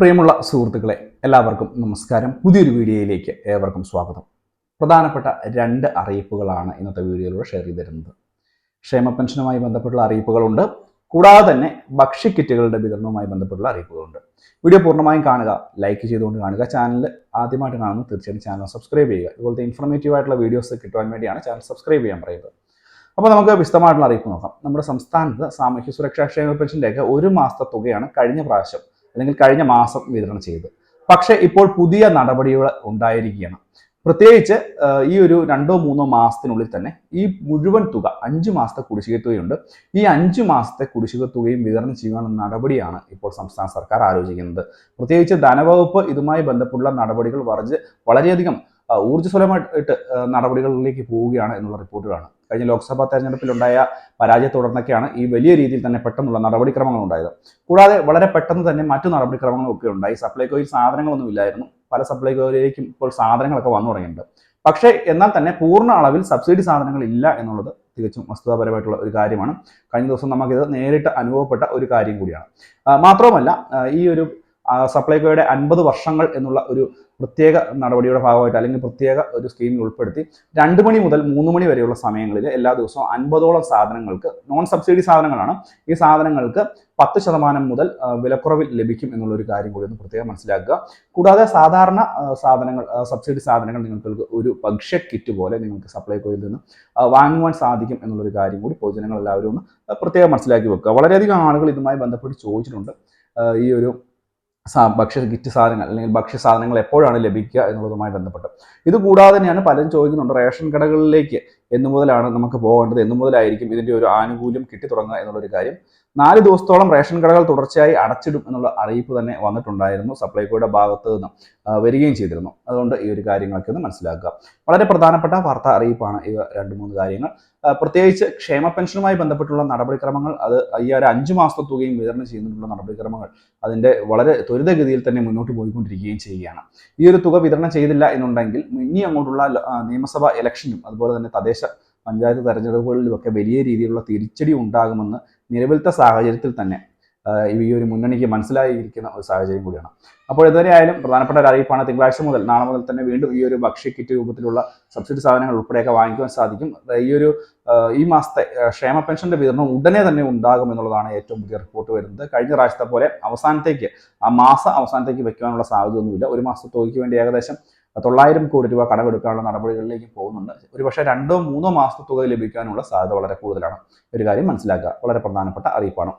പ്രിയമുള്ള സുഹൃത്തുക്കളെ എല്ലാവർക്കും നമസ്കാരം. പുതിയൊരു വീഡിയോയിലേക്ക് ഏവർക്കും സ്വാഗതം. പ്രധാനപ്പെട്ട രണ്ട് അറിയിപ്പുകളാണ് ഇന്നത്തെ വീഡിയോയിലൂടെ ഷെയർ ചെയ്ത് തരുന്നത് ക്ഷേമ പെൻഷനുമായി ബന്ധപ്പെട്ടുള്ള അറിയിപ്പുകളുണ്ട്. കൂടാതെ തന്നെ ഭക്ഷ്യക്കിറ്റുകളുടെ വിതരണവുമായി ബന്ധപ്പെട്ടുള്ള അറിയിപ്പുകളുണ്ട്. വീഡിയോ പൂർണമായും കാണുക ലൈക്ക് ചെയ്തുകൊണ്ട് കാണുക. ചാനൽ ആദ്യമായിട്ട് കാണുന്ന തീർച്ചയായും ചാനൽ സബ്സ്ക്രൈബ് ചെയ്യുക. ഇതുപോലത്തെ ഇൻഫർമേറ്റീവ് ആയിട്ടുള്ള വീഡിയോസ് കിട്ടുവാൻ വേണ്ടിയാണ് ചാനൽ സബ്സ്ക്രൈബ് ചെയ്യാൻ പറയുന്നത്. അപ്പോൾ നമുക്ക് വിശദമായിട്ടുള്ള അറിയിപ്പ് നോക്കാം. നമ്മുടെ സംസ്ഥാനത്ത് സാമൂഹ്യ സുരക്ഷാ ക്ഷേമ പെൻഷന്റെയൊക്കെ ഒരു മാസത്തെ തുകയാണ് കഴിഞ്ഞ പ്രാവശ്യം അല്ലെങ്കിൽ കഴിഞ്ഞ മാസം വിതരണം ചെയ്തത് പക്ഷേ ഇപ്പോൾ പുതിയ നടപടികൾ ഉണ്ടായിരിക്കുകയാണ്. പ്രത്യേകിച്ച് ഈ ഒരു രണ്ടോ മൂന്നോ മാസത്തിനുള്ളിൽ തന്നെ ഈ മുഴുവൻ തുക അഞ്ച് മാസത്തെ കുടിശ്ശിക തുകയുണ്ട്. ഈ അഞ്ച് മാസത്തെ കുടിശ്ശിക തുകയും വിതരണം ചെയ്യാനുള്ള നടപടിയാണ് ഇപ്പോൾ സംസ്ഥാന സർക്കാർ ആലോചിക്കുന്നത്. പ്രത്യേകിച്ച് ധനവകുപ്പ് ഇതുമായി ബന്ധപ്പെട്ടുള്ള നടപടികൾ വർജ് വളരെയധികം ഊർജസ്വലമായിട്ട് നടപടികളിലേക്ക് പോവുകയാണ് എന്നുള്ള റിപ്പോർട്ടുകളാണ് കഴിഞ്ഞ ലോക്സഭാ തെരഞ്ഞെടുപ്പിലുണ്ടായ പരാജയത്തെ തുടർന്നൊക്കെയാണ് ഈ വലിയ രീതിയിൽ തന്നെ പെട്ടെന്നുള്ള നടപടിക്രമങ്ങൾ ഉണ്ടായത് കൂടാതെ വളരെ പെട്ടെന്ന് തന്നെ മറ്റു നടപടിക്രമങ്ങളും ഒക്കെ ഉണ്ടായി. സപ്ലൈകോയിൽ സാധനങ്ങളൊന്നും ഇല്ലായിരുന്നു. പല സപ്ലൈകോയിലേക്കും ഇപ്പോൾ സാധനങ്ങളൊക്കെ വന്നു തുടങ്ങിയിട്ടുണ്ട്. പക്ഷേ എന്നാൽ തന്നെ പൂർണ അളവിൽ സബ്സിഡി സാധനങ്ങൾ ഇല്ല എന്നുള്ളത് തികച്ചും വസ്തുതാപരമായിട്ടുള്ള ഒരു കാര്യമാണ്. കഴിഞ്ഞ ദിവസം നമുക്കിത് നേരിട്ട് അനുഭവപ്പെട്ട ഒരു കാര്യം കൂടിയാണ്. മാത്രവുമല്ല ഈ ഒരു സപ്ലൈകോയുടെ അൻപത് വർഷങ്ങൾ എന്നുള്ള ഒരു പ്രത്യേക നടപടിയുടെ ഭാഗമായിട്ട് അല്ലെങ്കിൽ പ്രത്യേക ഒരു സ്കീമിൽ ഉൾപ്പെടുത്തി രണ്ട് മണി മുതൽ മൂന്ന് മണി വരെയുള്ള സമയങ്ങളിൽ എല്ലാ ദിവസവും അൻപതോളം സാധനങ്ങൾക്ക് നോൺ സബ്സിഡി സാധനങ്ങളാണ്. ഈ സാധനങ്ങൾക്ക് പത്ത് ശതമാനം മുതൽ വിലക്കുറവിൽ ലഭിക്കും എന്നുള്ള ഒരു കാര്യം കൂടി ഒന്ന് പ്രത്യേകം മനസ്സിലാക്കുക. കൂടാതെ സാധാരണ സാധനങ്ങൾ സബ്സിഡി സാധനങ്ങൾ നിങ്ങൾക്ക് ഒരു ഭക്ഷ്യ കിറ്റ് പോലെ നിങ്ങൾക്ക് സപ്ലൈകോയിൽ നിന്ന് വാങ്ങുവാൻ സാധിക്കും എന്നുള്ളൊരു കാര്യം കൂടി പൊതുജനങ്ങൾ എല്ലാവരും ഒന്ന് പ്രത്യേകം മനസ്സിലാക്കി വെക്കുക. വളരെയധികം ആളുകൾ ഇതുമായി ബന്ധപ്പെട്ട് ചോദിച്ചിട്ടുണ്ട്. ഈ ഒരു ഭക്ഷ്യ കിറ്റ് സാധനങ്ങൾ അല്ലെങ്കിൽ ഭക്ഷ്യ സാധനങ്ങൾ എപ്പോഴാണ് ലഭിക്കുക എന്നുള്ളതുമായി ബന്ധപ്പെട്ട്. ഇത് കൂടാതെ തന്നെയാണ് പലരും ചോദിക്കുന്നുണ്ട് റേഷൻ കടകളിലേക്ക് എന്നു മുതലാണ് നമുക്ക് പോകേണ്ടത് എന്നു മുതലായിരിക്കും ഇതിന്റെ ഒരു ആനുകൂല്യം കിട്ടി തുടങ്ങുക എന്നുള്ളൊരു കാര്യം. നാല് ദിവസത്തോളം റേഷൻ കടകൾ തുടർച്ചയായി അടച്ചിടും എന്നുള്ള അറിയിപ്പ് തന്നെ വന്നിട്ടുണ്ടായിരുന്നു സപ്ലൈകോയുടെ ഭാഗത്ത് നിന്ന് വരികയും ചെയ്തിരുന്നു. അതുകൊണ്ട് ഈ ഒരു കാര്യങ്ങളൊക്കെ ഒന്ന് മനസ്സിലാക്കുക. വളരെ പ്രധാനപ്പെട്ട വാർത്താ അറിയിപ്പാണ് ഇവ രണ്ട് മൂന്ന് കാര്യങ്ങൾ. പ്രത്യേകിച്ച് ക്ഷേമ പെൻഷനുമായി ബന്ധപ്പെട്ടുള്ള നടപടിക്രമങ്ങൾ അത് ഈ ഒരു അഞ്ച് മാസത്തെ തുകയും വിതരണം ചെയ്യുന്നതിനുള്ള നടപടിക്രമങ്ങൾ അതിന്റെ വളരെ ത്വരിതഗതിയിൽ തന്നെ മുന്നോട്ട് പോയിക്കൊണ്ടിരിക്കുകയും ചെയ്യുകയാണ്. ഈ ഒരു തുക വിതരണം ചെയ്തില്ല എന്നുണ്ടെങ്കിൽ ഇനി അങ്ങോട്ടുള്ള നിയമസഭാ ഇലക്ഷനും അതുപോലെ തന്നെ തദ്ദേശ പഞ്ചായത്ത് തെരഞ്ഞെടുപ്പുകളിലുമൊക്കെ വലിയ രീതിയിലുള്ള തിരിച്ചടി ഉണ്ടാകുമെന്ന് നിലവിലത്തെ സാഹചര്യത്തിൽ തന്നെ ഈ ഒരു മുന്നണിക്ക് മനസ്സിലായിരിക്കുന്ന ഒരു സാഹചര്യം കൂടിയാണ്. അപ്പോൾ ഇതുവരെ ആയാലും പ്രധാനപ്പെട്ട ഒരു അറിയിപ്പാണ് തിങ്കളാഴ്ച മുതൽ നാളെ മുതൽ തന്നെ വീണ്ടും ഈ ഒരു ഭക്ഷ്യ കിറ്റ് രൂപത്തിലുള്ള സബ്സിഡി സാധനങ്ങൾ ഉൾപ്പെടെയൊക്കെ വാങ്ങിക്കുവാൻ സാധിക്കും. ഈ ഒരു ഈ മാസത്തെ ക്ഷേമ പെൻഷന്റെ വിതരണം ഉടനെ തന്നെ ഉണ്ടാകും എന്നുള്ളതാണ് ഏറ്റവും പുതിയ റിപ്പോർട്ട് വരുന്നത്. കഴിഞ്ഞ പ്രാവശ്യത്തെ പോലെ അവസാനത്തേക്ക് ആ മാസ അവസാനത്തേക്ക് വെക്കുവാനുള്ള സാധ്യതയൊന്നുമില്ല. ഒരു മാസത്തെ തുകയ്ക്ക് വേണ്ടി ഏകദേശം തൊള്ളായിരം കോടി രൂപ കടമെടുക്കാനുള്ള നടപടികളിലേക്ക് പോകുന്നുണ്ട്. ഒരുപക്ഷെ രണ്ടോ മൂന്നോ മാസത്തെ തുക ലഭിക്കാനുള്ള സാധ്യത വളരെ കൂടുതലാണ്. ഒരു കാര്യം മനസ്സിലാക്കുക വളരെ പ്രധാനപ്പെട്ട അറിയിപ്പാണ്.